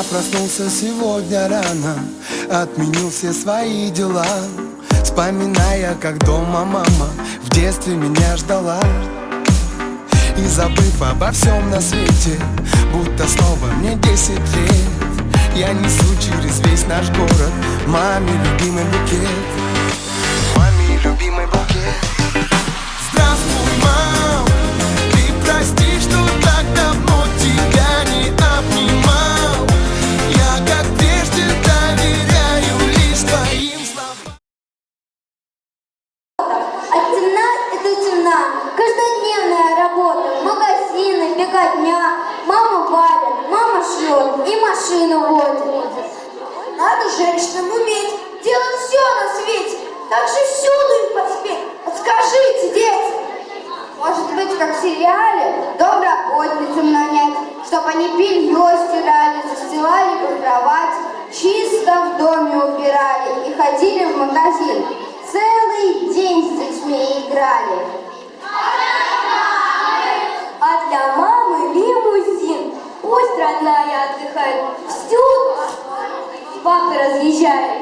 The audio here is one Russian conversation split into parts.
Я проснулся сегодня рано Отменил все свои дела Вспоминая, как дома мама В детстве меня ждала. И забыв обо всем на свете Будто снова мне десять лет. Я несу через весь наш город Маме любимый букет. Маме любимый букет беготня. Мама варит, мама шьет и машину водит. Надо женщинам уметь делать все на свете. Так же всюду им поспеть. Подскажите, дети. Может быть, как в сериале, домработницам нанять, чтобы они белье стирали, застилали под кровать, чисто в доме убирали и ходили в магазин. Целый день с детьми играли. DJ.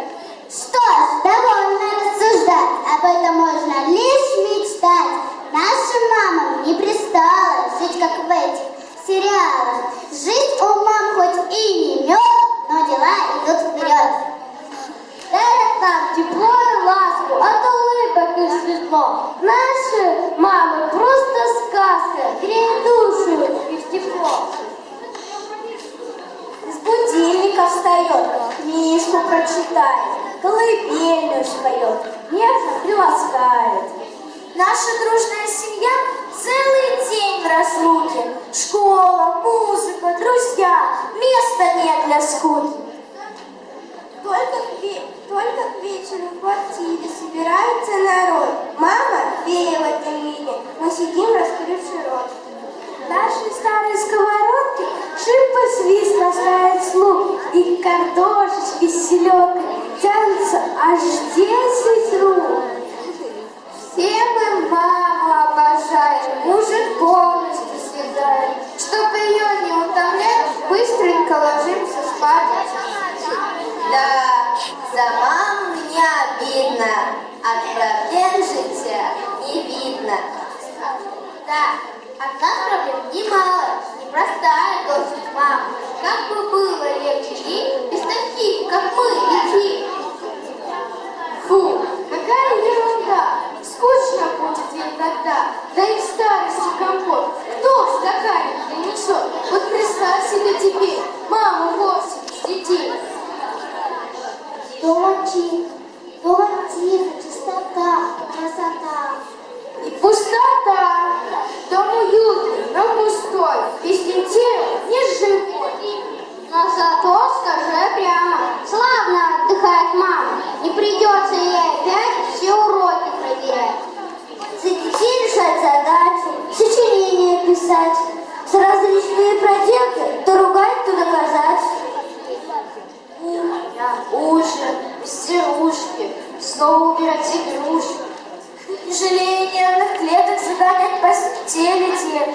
Прочитает, колыбельную споет, нежно приласкает. Наша дружная семья целый день в разлуке. Школа, музыка, друзья, места нет для скуки. Только к, только к вечеру в квартире собирается народ. Мама фея в этом мире, мы сидим, раскрывши рот. Наши старые сковородки шип и свист растает слух, и картошечки с селедкой тянутся аж десять рук. Все мы маму обожаем, мужик полностью съедаем. Чтоб ее не утомлять, быстренько ложимся спать. Да, за маму мне обидно, от проблем життя не видно. Да, от нас проблем немало, непростая дочь. Как бы было легче ей без таких, как мы, детей. Фу, какая ерунда! Скучно будет ей тогда, да и в старости компот. Кто в стакане принесет? Вот представь себе теперь, маму восемь детей. Дома тихо, чистота, красота. И пустота, дом уютный, но пустой, стирушки, снова убирать игрушки. Жалея нервных клеток, загонять постели те.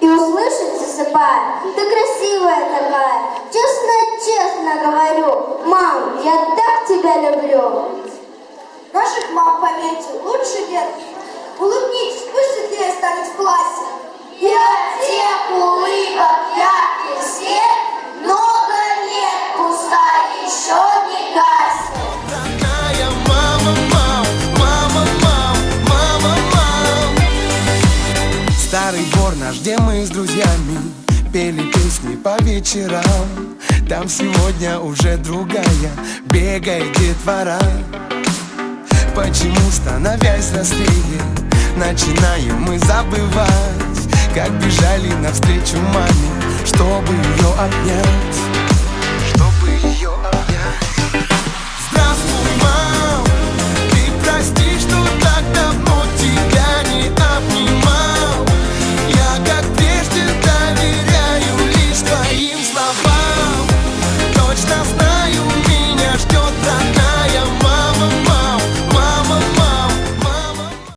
И услышать, засыпая, ты красивая такая. Честно-честно говорю, мам, я так тебя люблю. Наших мам пометил, лучше нет. Улыбнитесь, пусть светлее станет в классе. И от тех улыбок ярких свет много лет пустая еще не гаснет. Старый двор наш, где мы с друзьями Пели песни по вечерам. Там сегодня уже другая Бегает детвора Почему, становясь взрослее Начинаем мы забывать Как бежали навстречу маме Чтобы ее обнять